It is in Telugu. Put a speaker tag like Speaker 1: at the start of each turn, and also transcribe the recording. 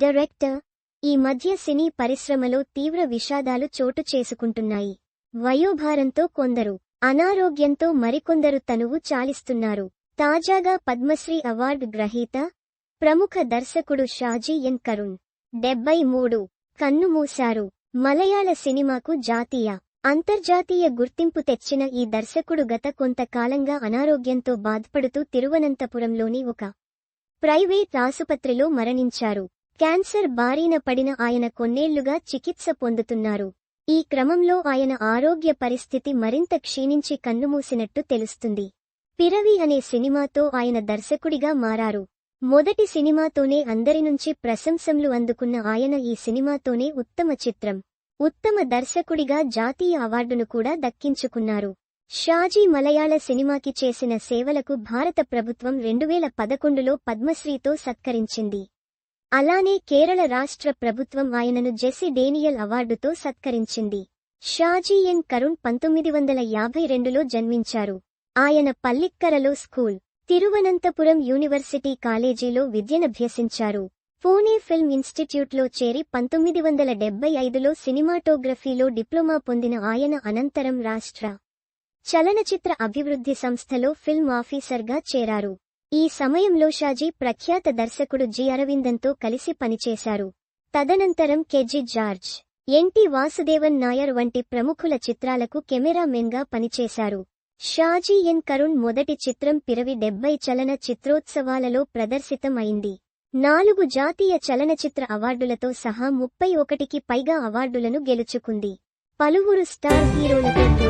Speaker 1: డైరెక్టర్ ఈ మధ్య సినీ పరిశ్రమలో తీవ్ర విషాదాలు చోటు చేసుకుంటున్నాయి. వయోభారంతో కొందరు అనారోగ్యంతో మరికొందరు తనువు చాలిస్తున్నారు. తాజాగా పద్మశ్రీ అవార్డు గ్రహీత ప్రముఖ దర్శకుడు షాజీ ఎన్ కరుణ్ డెబ్బై మూడు కన్నుమూశారు మలయాళ సినిమాకు జాతీయ అంతర్జాతీయ గుర్తింపు తెచ్చిన ఈ దర్శకుడు గత కొంతకాలంగా అనారోగ్యంతో బాధపడుతూ తిరువనంతపురంలోని ఒక ప్రైవేట్ ఆసుపత్రిలో మరణించారు. క్యాన్సర్ బారిన పడిన ఆయన కొన్నేళ్ళుగా చికిత్స పొందుతున్నారు. ఈ క్రమంలో ఆయన ఆరోగ్య పరిస్థితి మరింత క్షీణించి కన్నుమూసినట్టు తెలుస్తుంది. పిరవి అనే సినిమాతో ఆయన దర్శకుడిగా మారారు. మొదటి సినిమాతోనే అందరి నుంచి ప్రశంసలు అందుకున్న ఆయన ఈ సినిమాతోనే ఉత్తమ చిత్రం. ఉత్తమ దర్శకుడిగా జాతీయ అవార్డును కూడా దక్కించుకున్నారు. షాజీ మలయాళ సినిమాకి చేసిన సేవలకు భారత ప్రభుత్వం రెండువేల పదకొండులో పద్మశ్రీతో సత్కరించింది. అలానే కేరళ రాష్ట్ర ప్రభుత్వం ఆయనను జెసి డేనియల్ అవార్డుతో సత్కరించింది. షాజీ ఎన్ కరుణ్ పంతొమ్మిది వందల యాభై రెండులో జన్మించారు. ఆయన పల్లిక్కరలో స్కూల్ తిరువనంతపురం యూనివర్సిటీ కాలేజీలో విద్యనభ్యసించారు. పూణే ఫిల్మ్ ఇన్స్టిట్యూట్లో చేరి పంతొమ్మిది వందల డెబ్బై ఐదులో సినిమాటోగ్రఫీలో డిప్లొమా పొందిన ఆయన అనంతరం రాష్ట్ర చలనచిత్ర అభివృద్ధి సంస్థలో ఫిల్మ్ ఆఫీసర్గా చేరారు. ఈ సమయంలో షాజీ ప్రఖ్యాత దర్శకుడు జి. అరవిందంతో కలిసి పనిచేశారు. తదనంతరం కెజి జార్జ్ ఎన్టి వాసుదేవన్ నాయర్ వంటి ప్రముఖుల చిత్రాలకు కెమెరామెన్గా పనిచేశారు. షాజీ ఎన్. కరుణ్ మొదటి చిత్రం పిరవి డెబ్బై చలన చిత్రోత్సవాలలో ప్రదర్శితం అయింది నాలుగు జాతీయ చలనచిత్ర అవార్డులతో సహా ముప్పై ఒకటికి పైగా అవార్డులను గెలుచుకుంది. పలువురు స్టార్ హీరోలతో